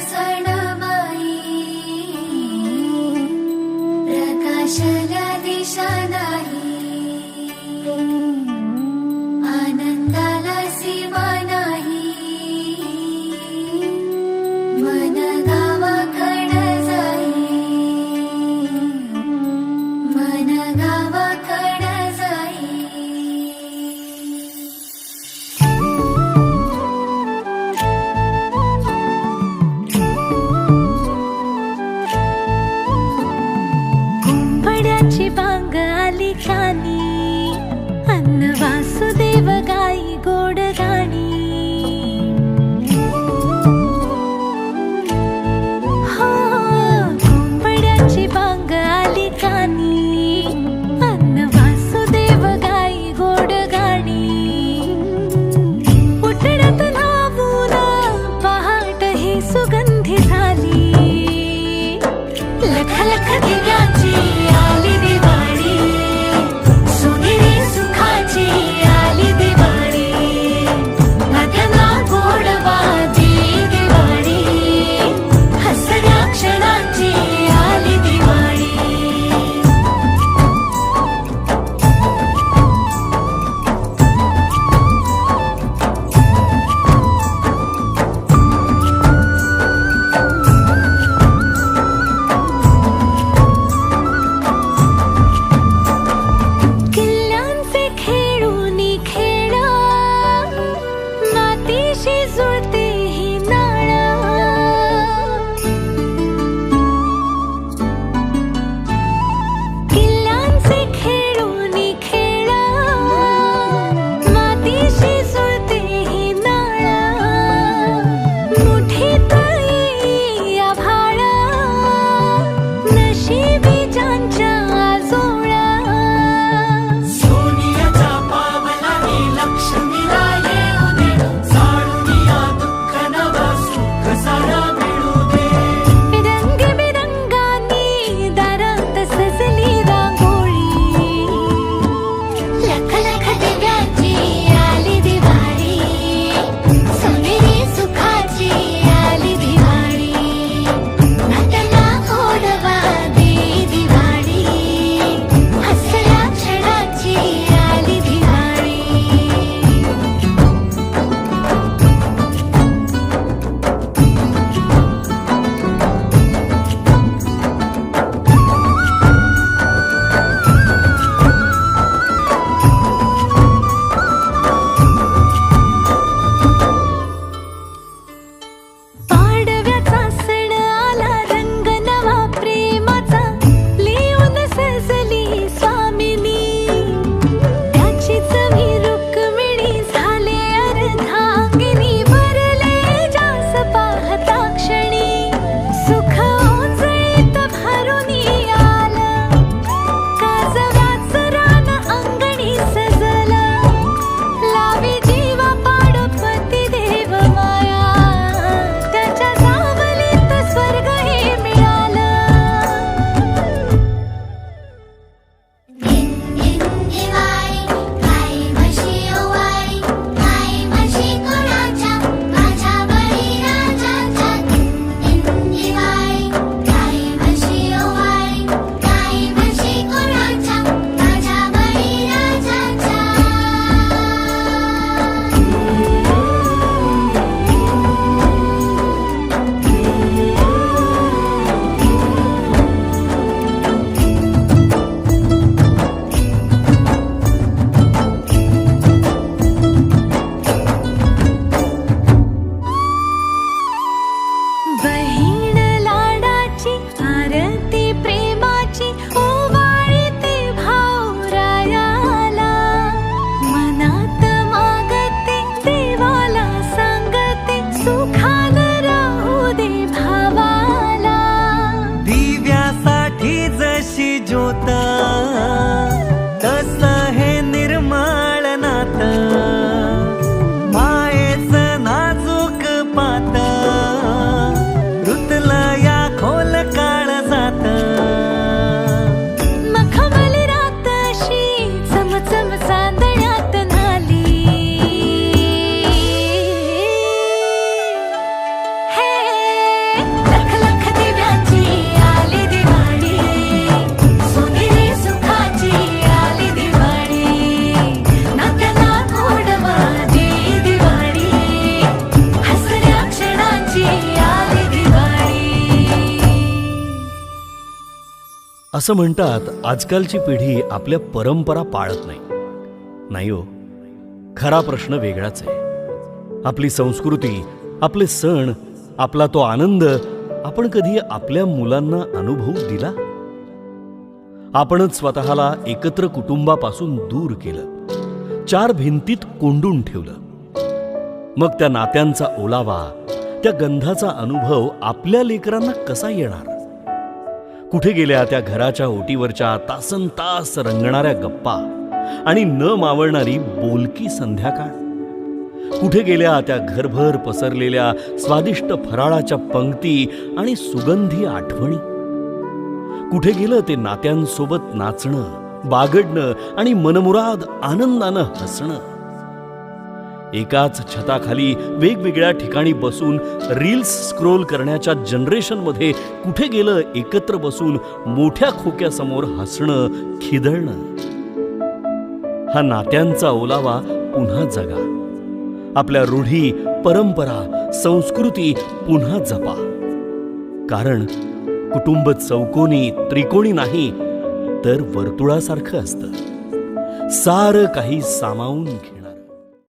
सण बाई प्रकाशल्या दिशा नाही. आनंदाला सीमा नाही. मन मन गावाकड आली खानी अन्न वासुदेव गाई गोड गाणी हो कोंबड्याची बांग आली खानी अन्न वासुदेव गाई गोड गाणी उठण्यात नावून पहाट ही सुगंधी झाली. लख लख दिव्या जोता असं म्हणतात आजकालची पिढी आपल्या परंपरा पाळत नाही. नाही हो खरा प्रश्न वेगळाच आहे. आपली संस्कृती आपले सण आपला तो आनंद आपण कधी आपल्या मुलांना अनुभवू दिला? आपणच स्वतःला एकत्र कुटुंबापासून दूर केलं. चार भिंतीत कोंडून ठेवलं. मग त्या नात्यांचा ओलावा त्या गंधाचा अनुभव आपल्या लेकरांना कसा येणार? कुठे गेल्या त्या घराच्या ओटीवरच्या तासन तास रंगणाऱ्या गप्पा आणि न मावळणारी बोलकी संध्याकाळ? कुठे गेल्या त्या घरभर पसरलेल्या स्वादिष्ट फराळाच्या पंक्ती आणि सुगंधी आठवणी? कुठे गेलं ते नात्यांसोबत नाचणं बागडणं आणि मनमुराद आनंदानं हसणं? एकाच छताखाली वेगवेगळ्या ठिकाणी बसून रील्स स्क्रोल करण्याच्या जनरेशनमध्ये कुठे गेलं एकत्र बसून मोठ्या खोक्यासमोर हसणं खिदळणं? हा नात्यांचा ओलावा पुन्हा जगा. आपल्या रूढी परंपरा संस्कृती पुन्हा जपा. कारण कुटुंब चौकोनी त्रिकोणी नाही तर वर्तुळासारखं असतं. सारं काही सामावून घे